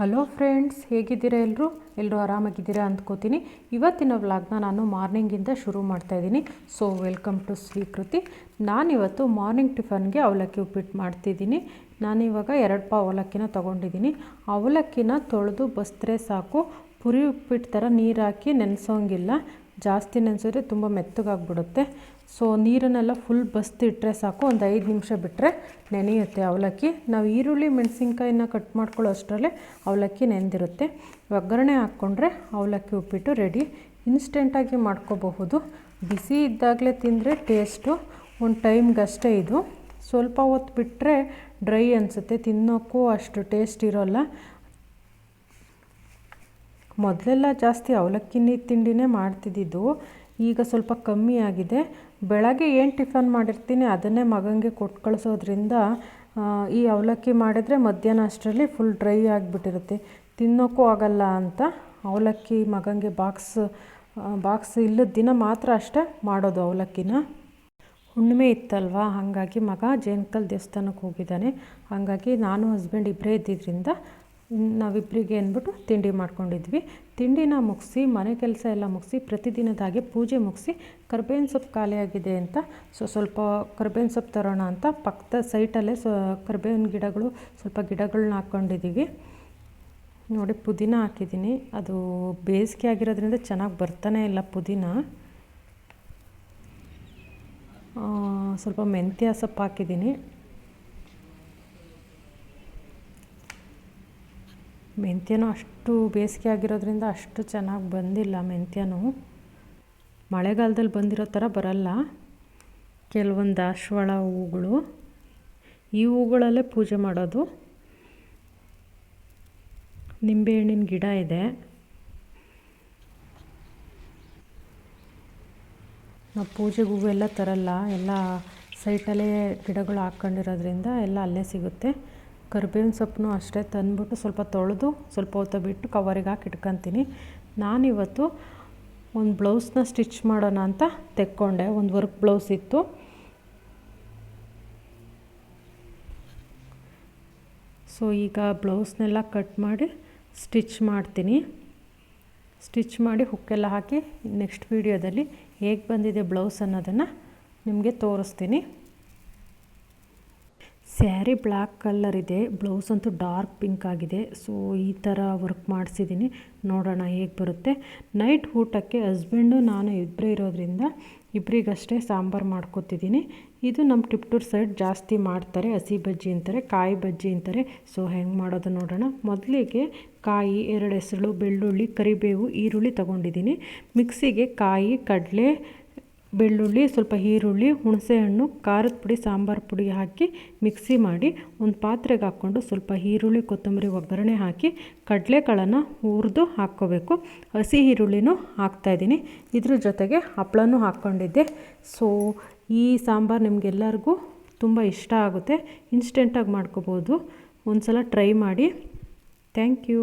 Hello friends, ಹೇಗಿದ್ದೀರಾ ಎಲ್ಲರೂ ಎಲ್ಲರೂ ಆರಾಮಾಗಿದ್ದೀರಾ ಅಂದ್ಕೋತೀನಿ. ಇವತ್ತಿನ ವ್ಲಾಗ್ನ ನಾನು ಮಾರ್ನಿಂಗಿಂದ ಶುರು ಮಾಡ್ತಾಯಿದ್ದೀನಿ ಸೊ ವೆಲ್ಕಮ್ ಟು ಸ್ವೀಕೃತಿ ನಾನಿವತ್ತು ಮಾರ್ನಿಂಗ್ ಟಿಫನ್ಗೆ ಅವಲಕ್ಕಿ ಉಪ್ಪಿಟ್ಟು ಮಾಡ್ತಿದ್ದೀನಿ. ನಾನಿವಾಗ ಎರಡು ಪಾವ್ ಅವಲಕ್ಕಿನ ತೊಗೊಂಡಿದ್ದೀನಿ. ಅವಲಕ್ಕಿನ ತೊಳೆದು ಬಸ್ತ್ರೆ ಸಾಕು. ಪುರಿ ಉಪ್ಪಿಟ್ಟು ಥರ ನೀರು ಹಾಕಿ ನೆನೆಸೋಂಗಿಲ್ಲ. ಜಾಸ್ತಿ ನೆನೆಸಿದ್ರೆ ತುಂಬ ಮೆತ್ತಗಾಗ್ಬಿಡುತ್ತೆ. ಸೊ ನೀರನ್ನೆಲ್ಲ ಫುಲ್ ಬಸ್ತಿಟ್ರೆ ಸಾಕು. ಒಂದು ಐದು ನಿಮಿಷ ಬಿಟ್ಟರೆ ನೆನೆಯುತ್ತೆ ಅವಲಕ್ಕಿ. ನಾವು ಈರುಳ್ಳಿ, ಮೆಣಸಿನ್ಕಾಯಿನ ಕಟ್ ಮಾಡ್ಕೊಳ್ಳೋ ಅಷ್ಟರಲ್ಲೇ ಅವಲಕ್ಕಿ ನೆನೆದಿರುತ್ತೆ ಒಗ್ಗರಣೆ ಹಾಕ್ಕೊಂಡ್ರೆ ಅವಲಕ್ಕಿ ಉಪ್ಪಿಟ್ಟು ರೆಡಿ ಇನ್ಸ್ಟೆಂಟಾಗಿ ಮಾಡ್ಕೋಬಹುದು. ಬಿಸಿ ಇದ್ದಾಗಲೇ ತಿಂದರೆ ಟೇಸ್ಟು ಒಂದು ಟೈಮ್ಗಷ್ಟೇ ಇದು. ಸ್ವಲ್ಪ ಹೊತ್ತು ಬಿಟ್ಟರೆ ಡ್ರೈ ಅನಿಸುತ್ತೆ. ತಿನ್ನೋಕ್ಕೂ ಅಷ್ಟು ಟೇಸ್ಟ್ ಇರೋಲ್ಲ. ಮೊದಲೆಲ್ಲ ಜಾಸ್ತಿ ಅವಲಕ್ಕಿ ತಿಂಡಿನೇ ಮಾಡ್ತಿದ್ದಿದ್ದು, ಈಗ ಸ್ವಲ್ಪ ಕಮ್ಮಿ ಆಗಿದೆ. ಬೆಳಗ್ಗೆ ಏನು ಟಿಫನ್ ಮಾಡಿರ್ತೀನಿ ಅದನ್ನೇ ಮಗನಿಗೆ ಕೊಟ್ಟು ಕಳಿಸೋದ್ರಿಂದ ಈ ಅವಲಕ್ಕಿ ಮಾಡಿದರೆ ಮಧ್ಯಾಹ್ನ ಅಷ್ಟರಲ್ಲಿ ಫುಲ್ ಡ್ರೈ ಆಗಿಬಿಟ್ಟಿರುತ್ತೆ. ತಿನ್ನೋಕ್ಕೂ ಆಗಲ್ಲ ಅಂತ ಅವಲಕ್ಕಿ ಮಗನಿಗೆ ಬಾಕ್ಸ್ ಬಾಕ್ಸ್ ಇಲ್ಲದ ದಿನ ಮಾತ್ರ ಅಷ್ಟೇ ಮಾಡೋದು ಅವಲಕ್ಕಿನ. ಹುಣ್ಣಿಮೆ ಇತ್ತಲ್ವಾ, ಹಾಗಾಗಿ ಮಗ ಜೇನ್ಕಲ್ ದೇವಸ್ಥಾನಕ್ಕೆ ಹೋಗಿದ್ದಾನೆ. ಹಾಗಾಗಿ ನಾನು ಹಸ್ಬೆಂಡ್ ಇಬ್ಬರೇ ಇದ್ದಿದ್ದರಿಂದ ನಾವಿಬ್ಬರಿಗೆ ಅಂದ್ಬಿಟ್ಟು ತಿಂಡಿ ಮಾಡ್ಕೊಂಡಿದ್ವಿ. ತಿಂಡಿನ ಮುಗಿಸಿ, ಮನೆ ಕೆಲಸ ಎಲ್ಲ ಮುಗಿಸಿ ಪ್ರತಿದಿನದ ಪೂಜೆ ಮುಗಿಸಿ, ಕರ್ಬೇವಿನ ಸೊಪ್ಪು ಖಾಲಿಯಾಗಿದೆ ಅಂತ, ಸೊ ಸ್ವಲ್ಪ ಕರ್ಬೇವಿನ ಸೊಪ್ಪು ತರೋಣ ಅಂತ ಪಕ್ಕದ ಸೈಟಲ್ಲೇ ಸೊ ಕರ್ಬೇವಿನ ಗಿಡಗಳು, ಸ್ವಲ್ಪ ಗಿಡಗಳನ್ನ ಹಾಕ್ಕೊಂಡಿದ್ದೀವಿ ನೋಡಿ, ಪುದೀನ ಹಾಕಿದ್ದೀನಿ. ಅದು ಬೇಸಿಗೆ ಆಗಿರೋದ್ರಿಂದ ಚೆನ್ನಾಗಿ ಬರ್ತಾನೆ ಇಲ್ಲ ಪುದೀನ. ಸ್ವಲ್ಪ ಮೆಂತ್ಯ ಸೊಪ್ಪು ಹಾಕಿದ್ದೀನಿ. ಮೆಂತ್ಯನೂ ಅಷ್ಟು ಬೇಸಿಗೆ ಆಗಿರೋದ್ರಿಂದ ಅಷ್ಟು ಚೆನ್ನಾಗಿ ಬಂದಿಲ್ಲ ಮೆಂತ್ಯನೂ. ಮಳೆಗಾಲದಲ್ಲಿ ಬಂದಿರೋ ಥರ ಬರಲ್ಲ. ಕೆಲವೊಂದು ದಾಸವಾಳ ಹೂಗಳು ಈ ಹೂಗಳಲ್ಲೇ ಪೂಜೆ ಮಾಡೋದು. ನಿಂಬೆಹಣ್ಣಿನ ಗಿಡ ಇದೆ. ನಾವು ಪೂಜೆಗೆ ಹೂವೆಲ್ಲ ತರಲ್ಲ. ಎಲ್ಲ ಸೈಟಲ್ಲೇ ಗಿಡಗಳು ಹಾಕ್ಕೊಂಡಿರೋದ್ರಿಂದ ಎಲ್ಲ ಅಲ್ಲೇ ಸಿಗುತ್ತೆ. ಕರಿಬೇವಿನ ಸೊಪ್ಪನ್ನು ಅಷ್ಟೇ ತಂದ್ಬಿಟ್ಟು ಸ್ವಲ್ಪ ತೊಳೆದು ಸ್ವಲ್ಪ ಹೊತ್ತು ಬಿಟ್ಟು ಕವರಿಗೆ ಹಾಕಿ ಇಟ್ಕೊತೀನಿ. ನಾನಿವತ್ತು ಒಂದು ಬ್ಲೌಸ್ನ ಸ್ಟಿಚ್ ಮಾಡೋಣ ಅಂತ ತೆಕ್ಕೊಂಡೆ. ಒಂದು ವರ್ಕ್ ಬ್ಲೌಸ್ ಇತ್ತು. ಸೊ, ಈಗ ಬ್ಲೌಸ್ನೆಲ್ಲ ಕಟ್ ಮಾಡಿ ಸ್ಟಿಚ್ ಮಾಡ್ತೀನಿ. ಸ್ಟಿಚ್ ಮಾಡಿ ಹುಕ್ಕೆಲ್ಲ ಹಾಕಿ ನೆಕ್ಸ್ಟ್ ವೀಡಿಯೋದಲ್ಲಿ ಹೇಗೆ ಬಂದಿದೆ ಬ್ಲೌಸ್ ಅನ್ನೋದನ್ನು ನಿಮಗೆ ತೋರಿಸ್ತೀನಿ. ಸ್ಯಾರಿ ಬ್ಲ್ಯಾಕ್ ಕಲರ್ ಇದೆ, ಬ್ಲೌಸ್ ಅಂತೂ ಡಾರ್ಕ್ ಪಿಂಕ್ ಆಗಿದೆ. ಸೊ ಈ ಥರ ವರ್ಕ್ ಮಾಡಿಸಿದ್ದೀನಿ ನೋಡೋಣ ಹೇಗೆ ಬರುತ್ತೆ. ನೈಟ್ ಊಟಕ್ಕೆ ಹಸ್ಬೆಂಡು, ನಾನು ಇಬ್ಬರೇ ಇರೋದ್ರಿಂದ ಇಬ್ಬರಿಗಷ್ಟೇ ಸಾಂಬಾರು ಮಾಡ್ಕೋತಿದ್ದೀನಿ ಇದು ನಮ್ಮ ಟಿಪ್ಟೂರ್ ಸೈಡ್ ಜಾಸ್ತಿ ಮಾಡ್ತಾರೆ, ಹಸಿ ಬಜ್ಜಿ ಅಂತಾರೆ, ಕಾಯಿ ಬಜ್ಜಿ ಅಂತಾರೆ. ಸೊ ಹೆಂಗೆ ಮಾಡೋದು ನೋಡೋಣ. ಮೊದಲಿಗೆ ಕಾಯಿ, ಎರಡು ಹೆಸರು ಬೆಳ್ಳುಳ್ಳಿ, ಕರಿಬೇವು, ಈರುಳ್ಳಿ ತೊಗೊಂಡಿದ್ದೀನಿ ಮಿಕ್ಸಿಗೆ ಕಾಯಿ, ಕಡಲೆ ಬೆಳ್ಳುಳ್ಳಿ, ಸ್ವಲ್ಪ ಈರುಳ್ಳಿ, ಹುಣಸೆಹಣ್ಣು, ಖಾರದ ಪುಡಿ, ಸಾಂಬಾರು ಪುಡಿ ಹಾಕಿ ಮಿಕ್ಸಿ ಮಾಡಿ ಒಂದು ಪಾತ್ರೆಗೆ ಹಾಕ್ಕೊಂಡು ಸ್ವಲ್ಪ ಈರುಳ್ಳಿ, ಕೊತ್ತಂಬರಿ, ಒಗ್ಗರಣೆ ಹಾಕಿ ಕಡಲೆಕಾಳನ್ನು ಹುರಿದು ಹಾಕ್ಕೋಬೇಕು. ಹಸಿ ಈರುಳ್ಳಿನೂ ಹಾಕ್ತಾಯಿದ್ದೀನಿ ಇದ್ರ ಜೊತೆಗೆ ಹಪ್ಪಳನೂ ಹಾಕ್ಕೊಂಡಿದ್ದೆ. ಸೊ ಈ ಸಾಂಬಾರು ನಿಮಗೆಲ್ಲರಿಗೂ ತುಂಬ ಇಷ್ಟ ಆಗುತ್ತೆ. ಇನ್ಸ್ಟೆಂಟಾಗಿ ಮಾಡ್ಕೋಬೋದು. ಒಂದು ಸಲ ಟ್ರೈ ಮಾಡಿ. Thank you